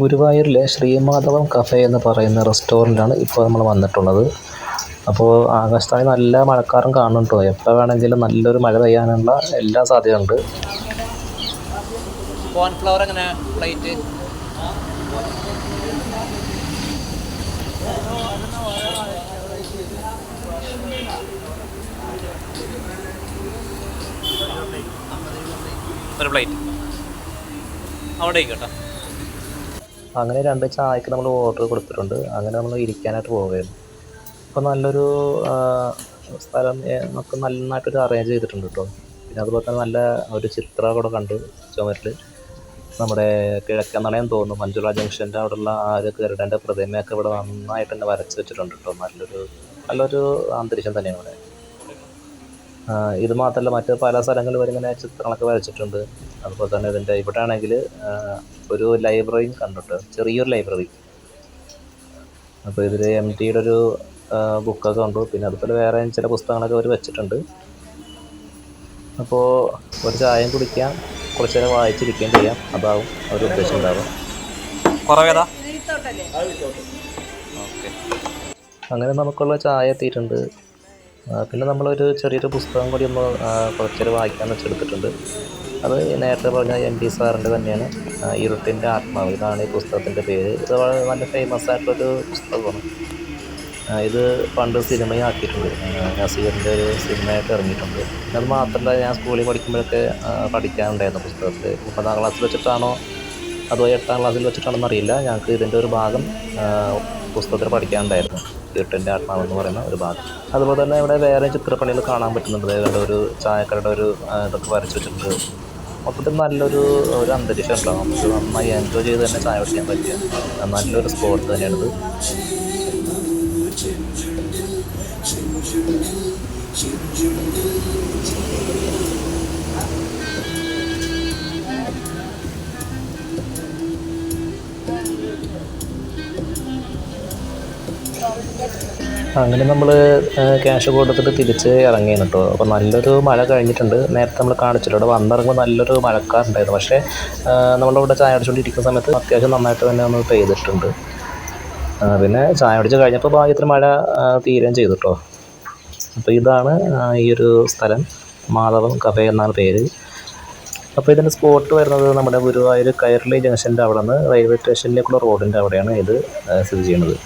ഗുരുവായൂരിലെ ശ്രീമാധവം കഫേ എന്ന് പറയുന്ന റെസ്റ്റോറന്റാണ് ഇപ്പോൾ നമ്മൾ വന്നിട്ടുള്ളത്. അപ്പോൾ ആകാശത്തായി നല്ല മഴക്കാറും കാണുന്നുണ്ട്. എപ്പോൾ വേണമെങ്കിലും നല്ലൊരു മഴ പെയ്യാനുള്ള എല്ലാ സാധ്യതയുണ്ട്. പ്ലേറ്റ് ഒരു പ്ലേറ്റ് അവിടെ കേട്ടോ അങ്ങനെ രണ്ട് ചായക്ക് നമ്മൾ ഓർഡർ കൊടുത്തിട്ടുണ്ട്. അങ്ങനെ നമ്മൾ ഇരിക്കാനായിട്ട് പോവുകയാണ് അപ്പോൾ നല്ലൊരു സ്ഥലം നമുക്ക് നന്നായിട്ടൊരു അറേഞ്ച് ചെയ്തിട്ടുണ്ട് കേട്ടോ പിന്നെ അതുപോലെ തന്നെ നല്ല ഒരു ചിത്രം കൂടെ കണ്ടു ചുമരിൽ നമ്മുടെ കിഴക്കൻ നടയം തോന്നുന്നു മഞ്ജുള ജംഗ്ഷന്റെ അവിടെയുള്ള ആ ഒരു കരുടേന്റെ പ്രതിമയൊക്കെ ഇവിടെ നന്നായിട്ട് തന്നെ വരച്ച് വെച്ചിട്ടുണ്ട് കേട്ടോ നല്ലൊരു നല്ലൊരു അന്തരീക്ഷം തന്നെയാണ് ഇവിടെ. ഇത് മാത്രമല്ല മറ്റ് പല സ്ഥലങ്ങളിൽ വരെ ഇങ്ങനെ ചിത്രങ്ങളൊക്കെ വരച്ചിട്ടുണ്ട്. അതുപോലെ തന്നെ ഇതിന്റെ ഇവിടെ ആണെങ്കിൽ ഒരു ലൈബ്രറിയും കണ്ടിട്ട് ചെറിയൊരു ലൈബ്രറി അപ്പോൾ ഇതിൽ എം ടിയുടെ ഒരു ബുക്കൊക്കെ ഉണ്ട് പിന്നെ അതുപോലെ വേറെ ചില പുസ്തകങ്ങളൊക്കെ അവർ വെച്ചിട്ടുണ്ട്. അപ്പോൾ ഒരു ചായയും കുടിക്കാം കുറച്ച് നേരം വായിച്ചിരിക്കുകയും ചെയ്യാം. അതാവും അവർ ഉദ്ദേശം കുറവേതാ? ഓക്കെ. അങ്ങനെ നമുക്കുള്ള ചായ എത്തിയിട്ടുണ്ട്. പിന്നെ നമ്മളൊരു ചെറിയൊരു പുസ്തകം കൂടി ഒന്ന് കുറച്ചൊരു വായിക്കാമെന്ന് വെച്ചെടുത്തിട്ടുണ്ട്. അത് നേരത്തെ പറഞ്ഞ എം ടി സാറിന്റെ തന്നെയാണ്. ഇരുട്ടിന്റെ ആത്മാവ്. ഇതാണ് ഈ പുസ്തകത്തിന്റെ പേര്. ഇത് നല്ല ഫേമസ് ആയിട്ടുള്ളൊരു പുസ്തകമാണ്. ഇത് പണ്ട് സിനിമയാക്കിയിട്ടുണ്ട് നസീറിന്റെ ഒരു സിനിമയായിട്ട് ഇറങ്ങിയിട്ടുണ്ട്. അത് മാത്രമല്ല ഞാൻ സ്കൂളിൽ പഠിക്കുമ്പോഴൊക്കെ പഠിക്കാനുണ്ടായിരുന്നു പുസ്തകത്തിൽ. മുപ്പതാം ക്ലാസ്സിൽ വെച്ചിട്ടാണോ അതോ എട്ടാം ക്ലാസ്സിൽ വെച്ചിട്ടാണോ അറിയില്ല ഞങ്ങൾക്ക് ഇതിന്റെ ഒരു ഭാഗം പുസ്തകത്തിൽ പഠിക്കാനുണ്ടായിരുന്നു. ഇരുട്ടിന്റെ ആത്മാവ് എന്ന് പറയുന്ന ഒരു ഭാഗം. അതുപോലെ തന്നെ ഇവിടെ വേറെ ചിത്രപ്പണികൾ കാണാൻ പറ്റുന്നുണ്ട്. അതായത് ഒരു ചായക്കടയുടെ ഒരു ഇതൊക്കെ വരച്ച് വെച്ചിട്ടുണ്ട്. മൊത്തത്തിൽ നല്ലൊരു ഒരു അന്തരീക്ഷം ഉണ്ടാകും നമുക്ക് നന്നായി എൻജോയ് ചെയ്ത് തന്നെ ചായ കുടിക്കാൻ പറ്റിയ നല്ലൊരു സ്പോട്ട് തന്നെയാണിത്. അങ്ങനെ നമ്മൾ ക്യാഷ് കൊടുത്തിട്ട് തിരിച്ച് ഇറങ്ങിയാണ് കേട്ടോ അപ്പോൾ നല്ലൊരു മഴ കഴിഞ്ഞിട്ടുണ്ട്. നേരത്തെ നമ്മൾ കാണിച്ചിട്ട് ഇവിടെ വന്നിറങ്ങുമ്പോൾ നല്ലൊരു മഴക്കാറുണ്ടായിരുന്നു പക്ഷേ നമ്മളിവിടെ ചായ അടിച്ചുകൊണ്ടിരിക്കുന്ന സമയത്ത് അത്യാവശ്യം നന്നായിട്ട് തന്നെ നമ്മൾ പെയ്തിട്ടുണ്ട്. പിന്നെ ചായ അടിച്ച് കഴിഞ്ഞപ്പോൾ ഭാഗ്യത്തിന് മഴ തീരുകയും ചെയ്തു കേട്ടോ അപ്പോൾ ഇതാണ് ഈ ഒരു സ്ഥലം. മാധവം കഫേ എന്നാണ് പേര്. അപ്പോൾ ഇതിന്റെ സ്പോട്ട് വരുന്നത് നമ്മുടെ ഗുരുവായൂർ കയർലി ജംഗ്ഷന്റെ അവിടെ നിന്ന് റെയിൽവേ സ്റ്റേഷനിലേക്കുള്ള റോഡിന്റെ അവിടെയാണ് ഇത് സ്ഥിതി ചെയ്യുന്നത്.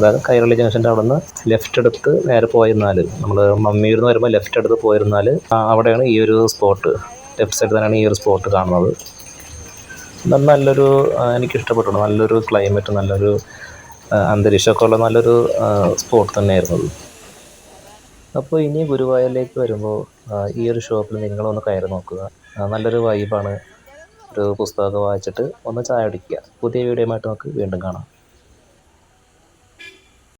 അതായത് കൈരളി ജംഗ്ഷന്റെ അവിടെ നിന്ന് ലെഫ്റ്റ് എടുത്ത് നേരെ പോയിരുന്നാൽ നമ്മൾ മമ്മിയിൽ നിന്ന് വരുമ്പോൾ ലെഫ്റ്റ് എടുത്ത് പോയിരുന്നാൽ അവിടെയാണ് ഈ ഒരു സ്പോട്ട് ലെഫ്റ്റ് സൈഡ് തന്നെയാണ് ഈ ഒരു സ്പോട്ട് കാണുന്നത്. നല്ല നല്ലൊരു എനിക്കിഷ്ടപ്പെട്ടു. നല്ലൊരു ക്ലൈമറ്റ് നല്ലൊരു അന്തരീക്ഷമൊക്കെ ഉള്ള നല്ലൊരു സ്പോട്ട് തന്നെയായിരുന്നു അത്. അപ്പോൾ ഇനി ഗുരുവായൂരിലേക്ക് വരുമ്പോൾ ഈ ഒരു ഷോപ്പിൽ നിങ്ങൾ ഒന്ന് കയറി നോക്കുക. നല്ലൊരു വൈബാണ് ഒരു പുസ്തകമൊക്കെ വായിച്ചിട്ട് ഒന്ന് ചായ അടിക്കുക പുതിയ വീഡിയോ ആയിട്ട് നമുക്ക് വീണ്ടും കാണാം.